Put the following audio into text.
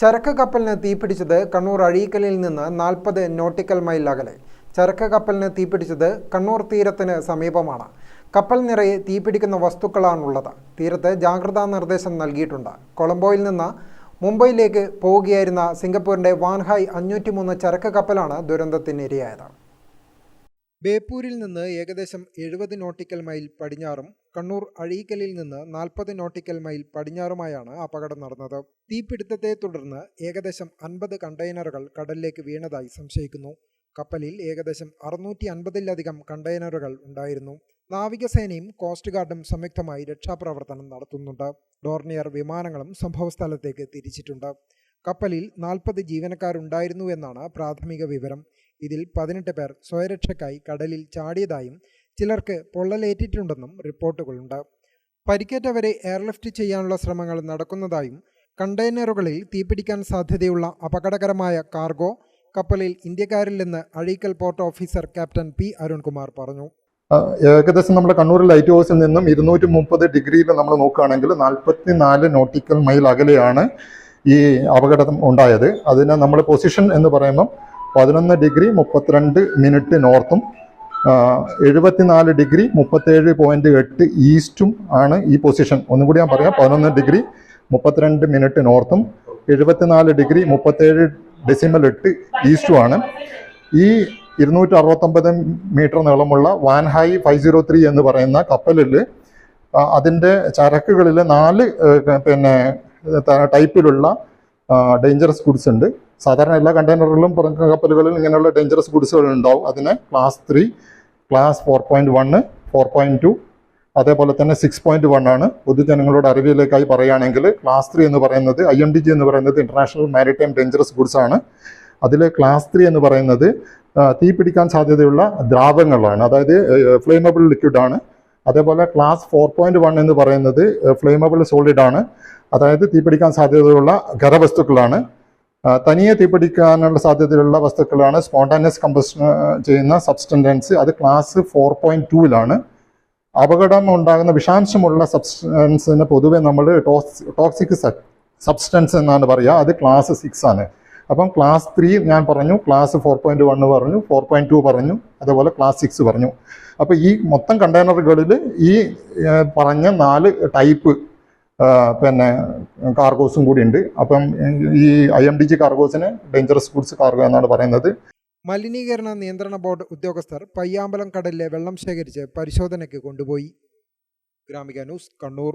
ചരക്ക് കപ്പലിന് തീപിടിച്ചത് കണ്ണൂർ അഴീക്കലിൽ നിന്ന് നാൽപ്പത് നോട്ടിക്കൽ മൈൽ അകലെ. ചരക്ക് കപ്പലിന് തീപിടിച്ചത് കണ്ണൂർ തീരത്തിന് സമീപമാണ്. കപ്പൽ നിറയെ തീപിടിക്കുന്ന വസ്തുക്കളാണുള്ളത്. തീരത്ത് ജാഗ്രതാ നിർദ്ദേശം നൽകിയിട്ടുണ്ട്. കൊളംബോയിൽ നിന്ന് മുംബൈയിലേക്ക് പോവുകയായിരുന്ന സിംഗപ്പൂരിന്റെ വാൻഹായ് അഞ്ഞൂറ്റിമൂന്ന് ചരക്ക് കപ്പലാണ് ദുരന്തത്തിനിരയായത് ബേപ്പൂരിൽ നിന്ന് ഏകദേശം എഴുപത് നോട്ടിക്കൽ മൈൽ പടിഞ്ഞാറും കണ്ണൂർ അഴീക്കലിൽ നിന്ന് നാൽപ്പത് നോട്ടിക്കൽ മൈൽ പടിഞ്ഞാറുമായാണ് അപകടം നടന്നത്. തീപിടുത്തത്തെ തുടർന്ന് ഏകദേശം അൻപത് കണ്ടെയ്നറുകൾ കടലിലേക്ക് വീണതായി സംശയിക്കുന്നു. കപ്പലിൽ ഏകദേശം അറുന്നൂറ്റി അൻപതിലധികം കണ്ടെയ്നറുകൾ ഉണ്ടായിരുന്നു. നാവികസേനയും കോസ്റ്റ് ഗാർഡും സംയുക്തമായി രക്ഷാപ്രവർത്തനം നടത്തുന്നുണ്ട്. ഡോർണിയർ വിമാനങ്ങളും സംഭവസ്ഥലത്തേക്ക് തിരിച്ചിട്ടുണ്ട്. കപ്പലിൽ നാൽപ്പത് ജീവനക്കാരുണ്ടായിരുന്നു എന്നാണ് പ്രാഥമിക വിവരം. ഇതിൽ പതിനെട്ട് പേർ സ്വയരക്ഷയ്ക്കായി കടലിൽ ചാടിയതായും ചിലർക്ക് പൊള്ളലേറ്റിട്ടുണ്ടെന്നും റിപ്പോർട്ടുകളുണ്ട്. പരിക്കേറ്റവരെ എയർലിഫ്റ്റ് ചെയ്യാനുള്ള ശ്രമങ്ങൾ നടക്കുന്നതായും കണ്ടെയ്നറുകളിൽ തീപിടിക്കാൻ സാധ്യതയുള്ള അപകടകരമായ കാർഗോ കപ്പലിൽ ഇന്ത്യക്കാരിൽ നിന്ന് Azhikkal port officer captain P Arunkumar പറഞ്ഞു. ഏകദേശം നമ്മുടെ കണ്ണൂർ ലൈറ്റ് ഹൗസിൽ നിന്നും ഇരുന്നൂറ്റി മുപ്പത് ഡിഗ്രിയിൽ നമ്മൾ നോക്കുകയാണെങ്കിൽ നാൽപ്പത്തി നാല് നോട്ടിക്കൽ മൈൽ അകലെയാണ് ഈ അപകടം ഉണ്ടായത്. അതിന് നമ്മുടെ പൊസിഷൻ എന്ന് പറയുമ്പം പതിനൊന്ന് ഡിഗ്രി മുപ്പത്തിരണ്ട് മിനിറ്റ് നോർത്തും എഴുപത്തിനാല് ഡിഗ്രി മുപ്പത്തേഴ് പോയിന്റ് എട്ട് ഈസ്റ്റും ആണ് ഈ പൊസിഷൻ ഒന്നും കൂടി ഞാൻ പറയാം പതിനൊന്ന് ഡിഗ്രി മുപ്പത്തിരണ്ട് മിനിറ്റ് നോർത്തും എഴുപത്തിനാല് ഡിഗ്രി മുപ്പത്തേഴ് ഡെസിമൽ എട്ട് ഈസ്റ്റും ആണ്. ഈ ഇരുന്നൂറ്റി അറുപത്തൊമ്പത് മീറ്റർ നീളമുള്ള വാൻഹായി ഫൈവ് സീറോ ത്രീ എന്ന് പറയുന്ന കപ്പലിൽ അതിന്റെ ചരക്കുകളിൽ നാല് പിന്നെ ടൈപ്പിലുള്ള ഡേഞ്ചറസ് ഗുഡ്സ് ഉണ്ട്. സാധാരണ എല്ലാ കണ്ടെയ്നറുകളിലും പുറം കപ്പലുകളിലും ഇങ്ങനെയുള്ള ഡേഞ്ചറസ് ഗുഡ്സുകൾ ഉണ്ടാവും. അതിന് class three class four point one four point two അതേപോലെ തന്നെ സിക്സ് പോയിന്റ് വൺ ആണ്. പൊതുജനങ്ങളുടെ അറിവിലേക്കായി പറയുകയാണെങ്കിൽ ക്ലാസ് ത്രീ എന്ന് പറയുന്നത് ഐ എം ഡി ജി എന്ന് പറയുന്നത് ഇന്റർനാഷണൽ മാരിടൈം ഡേഞ്ചറസ് ഗുഡ്സ് ആണ്. അതിൽ ക്ലാസ് ത്രീ എന്ന് പറയുന്നത് തീ പിടിക്കാൻ സാധ്യതയുള്ള ദ്രാവകങ്ങളാണ്. അതായത് ഫ്ലെയിമബിൾ ലിക്വിഡ് ആണ്. അതേപോലെ ക്ലാസ് ഫോർ പോയിന്റ് വൺ എന്ന് പറയുന്നത് ഫ്ലെയിമബിൾ സോളിഡ് ആണ്. അതായത് തീപിടിക്കാൻ സാധ്യതയുള്ള ഖരവസ്തുക്കളാണ്. തനിയെ തീപിടിക്കാനുള്ള സാധ്യതയുള്ള വസ്തുക്കളാണ് സ്പോണ്ടാനിയസ് കമ്പസ്റ്റൻ ചെയ്യുന്ന സബ്സ്റ്റൻഡൻസ് അത് ക്ലാസ് ഫോർ പോയിന്റ് ടൂവിലാണ് അപകടം ഉണ്ടാകുന്ന വിഷാംശമുള്ള സബ്സ്റ്റൻസിന് പൊതുവെ നമ്മൾ ടോക്സിക് സബ്സ്റ്റൻസ് എന്നാണ് പറയുക. അത് ക്ലാസ് സിക്സ് ആണ്. അപ്പം ക്ലാസ് ത്രീ ഞാൻ പറഞ്ഞു ക്ലാസ് ഫോർ പോയിന്റ് വൺ പറഞ്ഞു ഫോർ പോയിന്റ് ടു പറഞ്ഞു അതേപോലെ ക്ലാസ് സിക്സ് പറഞ്ഞു. അപ്പോൾ ഈ മൊത്തം കണ്ടെയ്നറുകളിൽ ഈ പറഞ്ഞ നാല് ടൈപ്പ് പിന്നെ കാർഗോസും കൂടി ഉണ്ട്. അപ്പം ഈ ഐ എം ഡി ജി കാർഗോസിന് ഡേഞ്ചറസ് ഗുഡ്സ് കാർഗോ എന്നാണ് പറയുന്നത്. മലിനീകരണ നിയന്ത്രണ ബോർഡ് ഉദ്യോഗസ്ഥർ പയ്യാമ്പലം കടലിലെ വെള്ളം ശേഖരിച്ച് പരിശോധനയ്ക്ക് കൊണ്ടുപോയി. Gramika news Kannur.